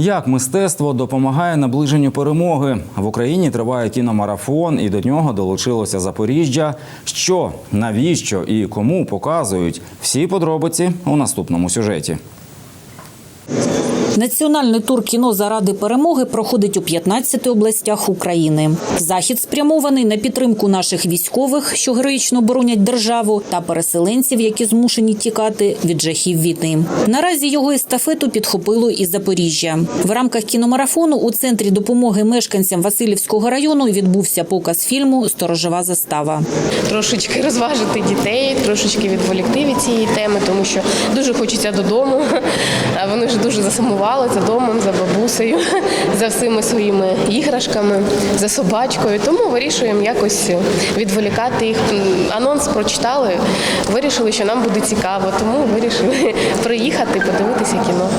Як мистецтво допомагає наближенню перемоги в Україні? Триває кіномарафон, і до нього долучилося Запоріжжя. Що, навіщо і кому показують всі подробиці у наступному сюжеті. Національний тур кіно заради перемоги проходить у 15 областях України. Захід спрямований на підтримку наших військових, що героїчно боронять державу, та переселенців, які змушені тікати від жахів війни. Наразі його естафету підхопило і Запоріжжя. В рамках кіномарафону у центрі допомоги мешканцям Васильівського району відбувся показ фільму Сторожова застава. трошечки розважити дітей, трошечки відволікти від цієї теми, тому що дуже хочеться додому. А вони ж дуже засумували за домом, за бабусею, за всіми своїми іграшками, за собачкою. Тому вирішуємо якось відволікати їх. Анонс прочитали, вирішили, що нам буде цікаво, тому вирішили приїхати, подивитися кіно.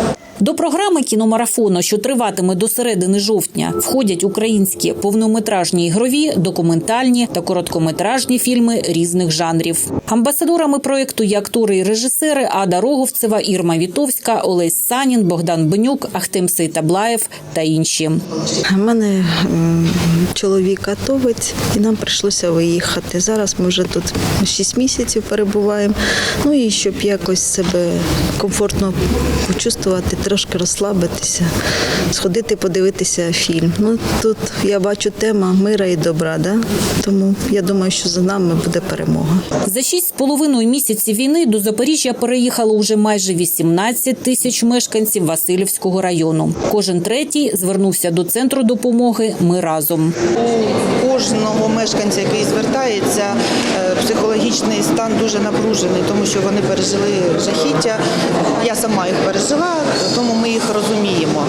До програми кіномарафону, що триватиме до середини жовтня, входять українські повнометражні ігрові, документальні та короткометражні фільми різних жанрів. Амбасадорами проєкту є актори і режисери Ада Роговцева, Ірма Вітовська, Олесь Санін, Богдан Бенюк, Ахтем Сейтаблаєв та інші. У мене чоловік атовець, і нам прийшлося виїхати. Зараз ми вже тут 6 місяців перебуваємо. Ну і щоб якось себе комфортно почувствувати, трошки розслабитися, сходити, подивитися фільм. Ну тут я бачу тема мира і добра, да? тому я думаю, що за нами буде перемога. За шість з половиною місяців війни до Запоріжжя переїхало уже майже 18 тисяч мешканців Васильівського району. Кожен третій звернувся до центру допомоги Ми разом. у кожного мешканця, який звертається, психологічний стан дуже напружений, тому що вони пережили жахіття. Я сама їх пережила, тому ми їх розуміємо.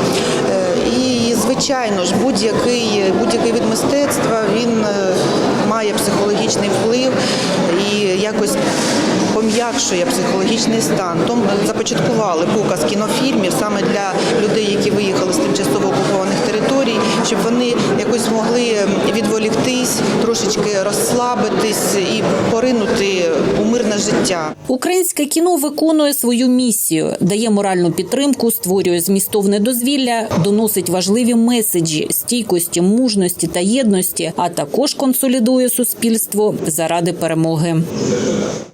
Е, І, звичайно ж, будь-який будь-який від мистецтва він е, має психологічний вплив і якось пом'якшує психологічний стан. Тому започаткували показ кінофільмів саме для людей, які виїхали з тимчасово окупованих територій, щоб вони відволіктись, трошечки розслабитись і поринути у мирне життя. Українське кіно виконує свою місію, дає моральну підтримку, створює змістовне дозвілля, доносить важливі меседжі стійкості, мужності та єдності, а також консолідує суспільство заради перемоги.